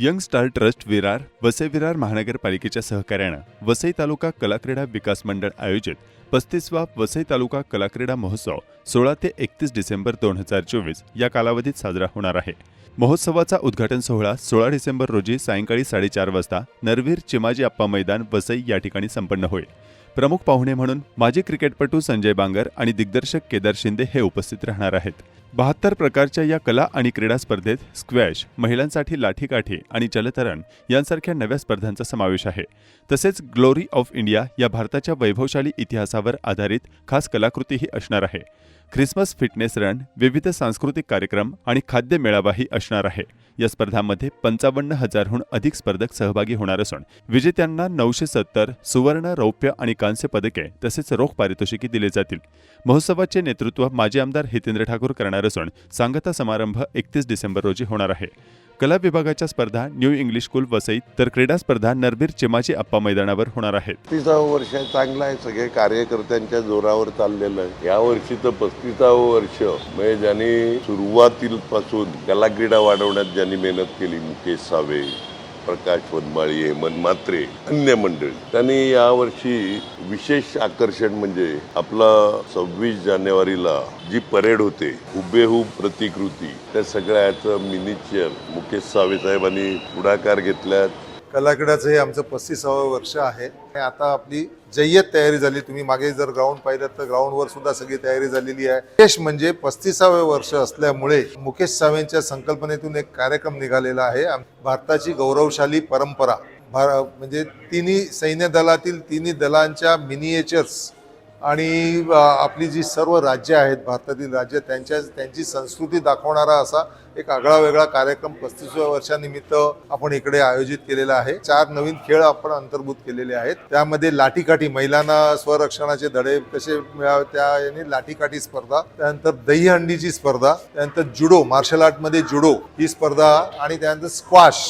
Young Star Trust Virar Vasai Virar महानगरपालिकेच्या सहकार्यानं वसई तालुका कलाक्रीडा विकास मंडळ आयोजित पस्तीसवा वसई तालुका कलाक्रीडा महोत्सव सोळा ते एकतीस डिसेंबर दोन हजार चोवीस या कालावधीत साजरा होणार आहे. महोत्सवाचा उद्घाटन सोहळा सोळा डिसेंबर रोजी सायंकाळी साडेचार वाजता नरवीर चिमाजी आप्पा मैदान वसई या ठिकाणी संपन्न होईल. प्रमुख पाहुणे म्हणून माजी क्रिकेटपटू संजय बांगर आणि दिग्दर्शक केदार शिंदे हे उपस्थित राहणार आहेत. बहात्तर प्रकारच्या या कला आणि क्रीडा स्पर्धेत स्क्वॅश महिलांसाठी लाठीकाठी आणि जलतरण यांसारख्या नव्या स्पर्धांचा समावेश आहे. तसेच ग्लोरी ऑफ इंडिया या भारताच्या वैभवशाली इतिहासावर आधारित खास कलाकृतीही असणार आहे. ख्रिसमस फिटनेस रन विविध सांस्कृतिक कार्यक्रम आणि खाद्य मेळावाही असणार आहे. या स्पर्धांमध्ये पंचावन्न हजारहून अधिक स्पर्धक सहभागी होणार असून विजेत्यांना नऊशे सत्तर सुवर्ण रौप्य आणि कांस्य पदके तसेच रोख पारितोषिके दिले जातील. महोत्सवाचे नेतृत्व माजी आमदार हितेंद्र ठाकूर करणार असून सांगता समारंभ एकतीस डिसेंबर रोजी होणार आहे. कला विभागाच्या स्पर्धा न्यू इंग्लिश स्कूल वसईत तर क्रीडा स्पर्धा नरबीर चिमाची आप्पा मैदानावर होणार आहेत. पस्तीसावं वर्ष आहे चांगलं आहे सगळे कार्यकर्त्यांच्या जोरावर चाललेलं आहे. या वर्षी तर पस्तीसावं वर्ष. म्हणजे ज्यांनी सुरुवातीपासून कला क्रीडा वाढवण्यात ज्यांनी मेहनत केली मुकेश सावे प्रकाश वनमाळी मनमात्रे अन्य मंडळी. त्यांनी यावर्षी विशेष आकर्षण म्हणजे आपला सव्वीस जानेवारीला जी परेड होते हुबेहूब प्रतिकृती त्या सगळ्याचं मिनिचर मुकेश सावे साहेबांनी पुढाकार घेतल्यात. कलाकडाचं हे आमचं पस्तीसावं वर्ष आहे. आणि आता आपली जय्यत तयारी झाली. तुम्ही मागे जर ग्राउंड पाहिलं तर ग्राउंडवर सुद्धा सगळी तयारी झालेली आहे. विशेष म्हणजे पस्तीसावे वर्ष असल्यामुळे मुकेश सावेंच्या संकल्पनेतून एक कार्यक्रम निघालेला आहे. भारताची गौरवशाली परंपरा. भार म्हणजे तिन्ही सैन्य दलातील तिन्ही दलांच्या मिनिएचर्स आणि आपली जी सर्व राज्य आहेत भारतातील राज्य त्यांच्या त्यांची संस्कृती दाखवणारा असा एक आगळा वेगळा कार्यक्रम पस्तीसव्या वर्षानिमित्त आपण इकडे आयोजित केलेला आहे. चार नवीन खेळ आपण अंतर्भूत केलेले आहेत. त्यामध्ये लाठीकाठी महिलांना स्वरक्षणाचे धडे कसे मिळावे त्या याने लाठीकाठी स्पर्धा त्यानंतर दहीहंडीची स्पर्धा त्यानंतर जुडो मार्शल आर्टमध्ये जुडो ही स्पर्धा आणि त्यानंतर स्क्वॅश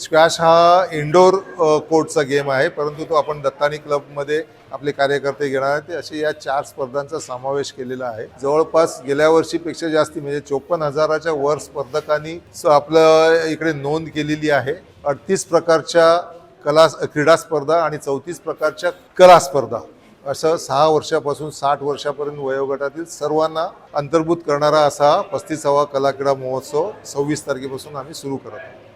स्क्वॅश हा इंडोर कोर्टचा गेम आहे परंतु तो आपण दत्तानी क्लबमध्ये आपले कार्यकर्ते घेणार आहेत. असे या चार स्पर्धांचा समावेश केलेला आहे. जवळपास गेल्या वर्षीपेक्षा जास्ती म्हणजे चोपन्न हजाराच्या वर स्पर्धकांनी आपलं इकडे नोंद केलेली आहे. अडतीस प्रकारच्या कला क्रीडा स्पर्धा आणि चौतीस प्रकारच्या कला स्पर्धा. असं सहा वर्षापासून साठ वर्षापर्यंत वयोगटातील सर्वांना अंतर्भूत करणारा असा पस्तीसावा कला क्रीडा महोत्सव सव्वीस तारखेपासून आम्ही सुरू करत आहोत.